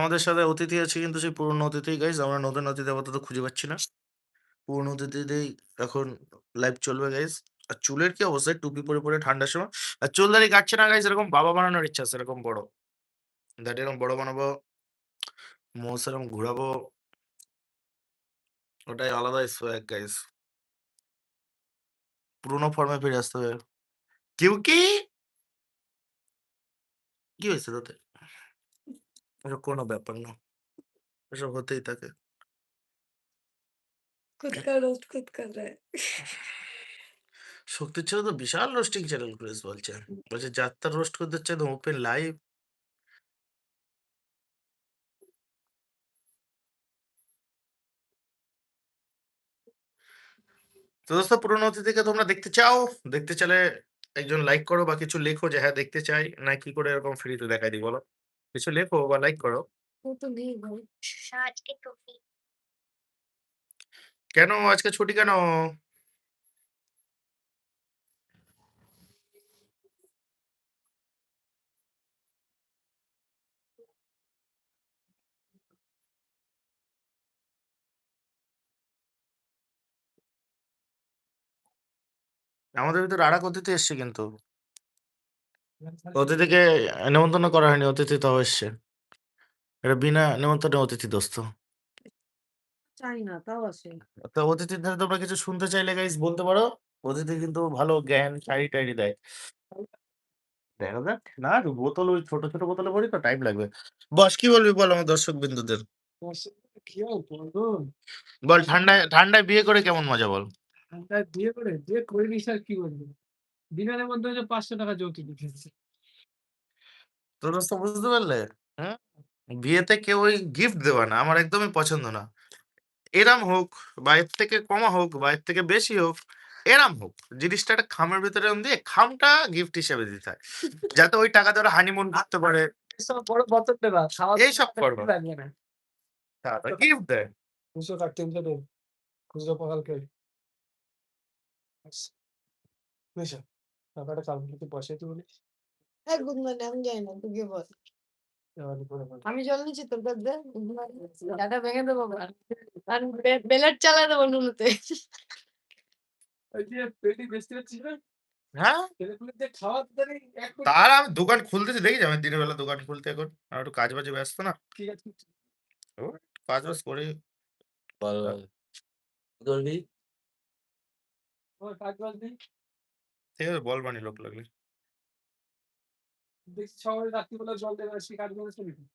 আমাদের সাথে অতিথি আছে কিন্তু সেই পুরনো অতিথি গাইস আমরা নতুন অতিথি আপাতত খুঁজে পাচ্ছি না। পুরনো অতিথিতেই এখন লাইভ চলবে গাইস। আর চুলের কি অবস্থা? টুপি পরে, পরে ঠান্ডার সময়। আর চুল দাড়ি কাটছে না গাইস এরকম বাবা বানানোর ইচ্ছা আছে এরকম বড়। দাড়ি এরকম বড় বানাবো। মোছ এরকম ঘুরাবো। ওটাই আলাদা সোয়াগ গাইস। পুরনো ফর্মে ফিরে আসতে হবে। কিউকি? কি হয়েছে তাতে? এসব কোনো ব্যাপার না। এসব হতেই থাকে। खुद का रोस्ट खुद कर रहा है। শক্তির ছেলে তো বিশাল রোস্টিং চ্যানেল খুলেছে বলছে। বলছে যাত্রা রোস্ট করতে হচ্ছে একদম ওপেন লাইভ। তো দোস্ত পুরনো অতিথিকে তোমরা দেখতে চাও? দেখতে চাইলে একজন লাইক করো বা কিছু লেখো যে হ্যাঁ দেখতে চাই। না কি করে এরকম ফ্রিতে দেখাই দিই বলো? কিছু লেখো বা লাইক করো। আচ্ছা, কেন? আজকে ছুটি কেন? আমাদের ভিতরে আড়া কথিত এসছে কিন্তু। অতিথিকে নেমন্তন্ন করা হয়নি। অতিথি তাও এসছে। এটা বিনা নেমন্তন্নে অতিথি দোস্ত। চাই না তাও আসে। তো অতিথির ধারে তোমরা কিছু শুনতে চাইলে গাইস বলতে পারো। অতিথি কিন্তু ভালো জ্ঞান চারি-টারি দেয়। দেখা যাক। না বোতল ওই ছোট, ছোট বোতলে ভরি তো টাইম লাগবে। বস কি বলবি বল আমার দর্শক বিন্দুদের? বল ঠান্ডায় ঠান্ডায় বিয়ে করে কেমন মজা বল? ঠান্ডায় বিয়ে করে বিয়ে করিনি স্যার কি বলব? দিনের মধ্যে যে ৳৫০০ যৌতুক দিয়েছে। তো দোস্ত বুঝতে পারলে? হুম? বিয়েতে কেউ ওই গিফট দেওয়া না। আমার একদমই পছন্দ না। এরাম হোক বা এর থেকে কমা হোক বা এর থেকে বেশি হোক, এরাম হোক। জিনিসটা একটা খামের ভিতরে দিয়ে খামটা গিফট হিসেবে দিতে হয়। যাতে ওই টাকা দিয়ে ওরা হানিমুন করতে পারে। এসব বড় বছর দেবা। খাওয়া এইসব করব। লাগবে না। তারপরে গিফট দেয়। ২০০ কার ৩০০ দেন। খুচরো পাকালকে। বুঝছ? টাকাটা কালকে পয়সাই তো বলিস। এই গুড মর্নিং আমি জানি না তুই বল। বল। আমি জল নিচ্ছি তোর কাছ দিয়ে। ডাটা ভেঙে দেবো আর আর বে বেলেট চালায় দেবো নুনুতে। হ্যাঁ? তার আমি দোকান খুলতেছি দেখেছি আমি দিনের বেলা দোকান খুলতে এখন। আর একটু কাজ-বাজে ব্যস্ত না। কি আছে? ও কাজ-বাজ করি। বল, বল। করবি? কাজ বাজ। ঠিক আছে বল বানি লোক লাগলে।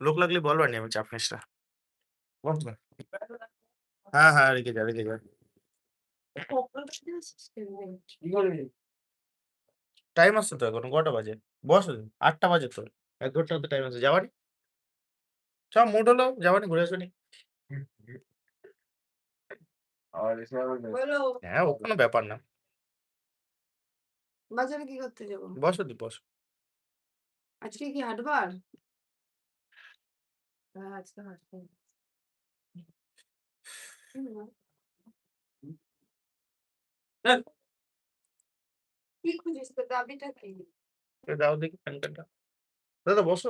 লোক লাগলে বল বানি আমি চাপ নিস না। হ্যাঁ, হ্যাঁ রেখে যা, রেখে যা। টাইম আছে তো এখন কটা বাজে? বস আটটা বাজে তো। এক ঘণ্টার মতো টাইম আছে। যাবানি? চ মুড হলো যাবানি ঘুরে আসবানি। হ্যাঁ, ও কোনো ব্যাপার না। বাজারে কি করতে যাব? বসো দি বসো। আজকে কি হাটবার? হ্যাঁ, আজকে হাটবার। কি খুঁজিস তোর দাবিটা কি? এ দাও দেখি প্যান কার্ডটা। দাদা বসো।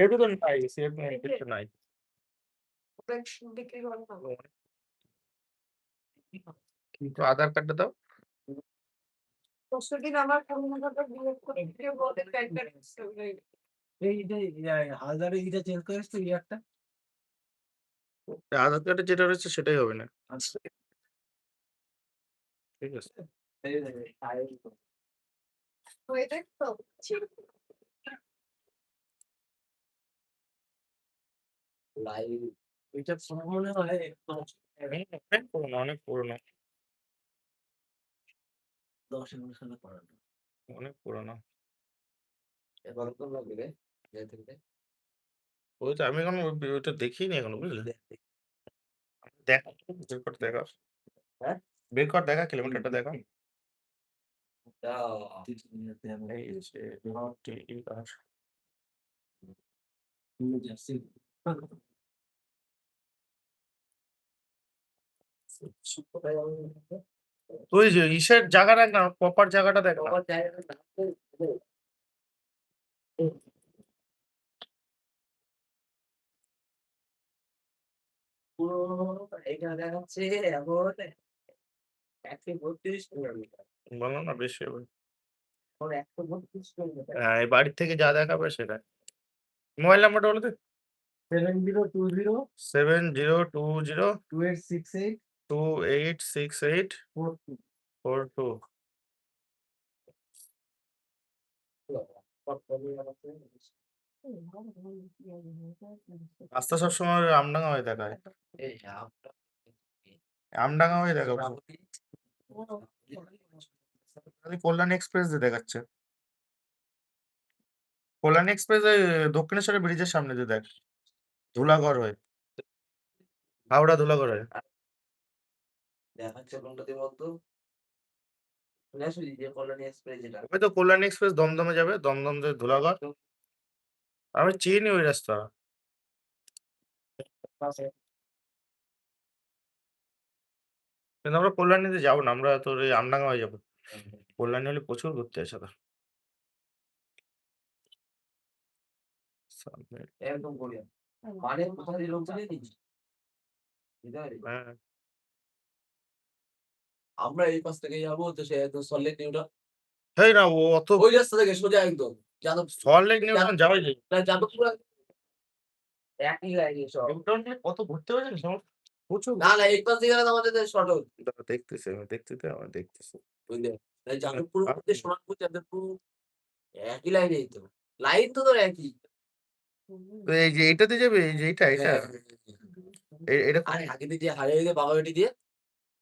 এটা তো নাই, সেভ নাই, কিছু নাই। বিক্রি করো না। তো আধার কার্ডটা দাও। পরশুদিন আমার ফোন নাম্বারটা ডিলিট করে দিয়ে বলে এই যে হাজারে এইটা চেঞ্জ করিস তো ইয়ারটা? আধার কার্ডে যেটা রয়েছে সেটাই হবে না। আচ্ছা। ঠিক আছে। হয়ে। লাইভ ওইটা মনে হয় অনেক পুরনো, পুরনো, ১০ সালে করানো। অনেক পুরনো। কতক্ষণ লাগবে? ওই তো আমি এখনও ওই ওইটা দেখিনি এখনও বুঝলে? দেখা বের কর দেখা। হ্যাঁ? বের কর দেখা কিলোমিটারটা দেখা। যাও। ৩০ মিনিটে আমি এই যে তুই যে ইসের জায়গা দেখ না প্রপার জায়গাটা দেখ না। তো বললাম না বেশি হবে। হ্যাঁ এই বাড়ির থেকে যা দেখাবে সেটা মোবাইল নাম্বারটা বলে দে। Seven zero two zero seven zero two zero two eight six eight. Two eight six eight four two রাস্তা সবসময় আমডাঙ্গা হয়ে দেখায়। আমডাঙ্গা হয়ে খালি কল্যাণী এক্সপ্রেস দিয়ে দেখাচ্ছে। কল্যাণ এক্সপ্রেস দক্ষিণেশ্বরের ব্রিজের সামনে দিয়ে দেখ। ধুলাগড় হয়ে। হাওড়া ধুলাগড় হয়ে। দেখাচ্ছে কোনটা দিয়ে বলতো। তো কল্যাণী এক্সপ্রেস দমদমে যাবে দমদম থেকে ধুলাগড় আমি চিনি ওই রাস্তা। কিন্তু আমরা কল্যাণীতে যাব না আমরা তোর এই আমডাঙ্গা হয়ে যাব কল্যাণী হলে প্রচুর ঘুরতে আসে তো একদম মানে কোথা দিয়ে লোক হ্যাঁ। আমরা এই পাশ থেকে যাব তো সে একদম সল্লেক নিউটা হেই না ও অত ওই রাস্তা থেকে সোজা একদম। যাদব সল্ট লেক নিউটন যাওয়াই যায়। না যাদবপুর একই লাইনে সব। নিউটন কত ঘুরতে জানিস আমার প্রচুর। না না এই পাশ দিয়ে গেলে আমাদের শর্ট হবে দেখতেছি আমি দেখতেছি আমি দেখতেছি। বুঝলে? তাই যাদবপুর মধ্যে সোনারপুর যাদবপুর একই লাইনেই তো। লাইন তো তোর একই। এই যে এইটাতে যাবে? এই যে এইটা এটা হ্যাঁ, এটা আরে আগে দিয়ে হারিয়ে দিয়ে বাবাবেটি দিয়ে।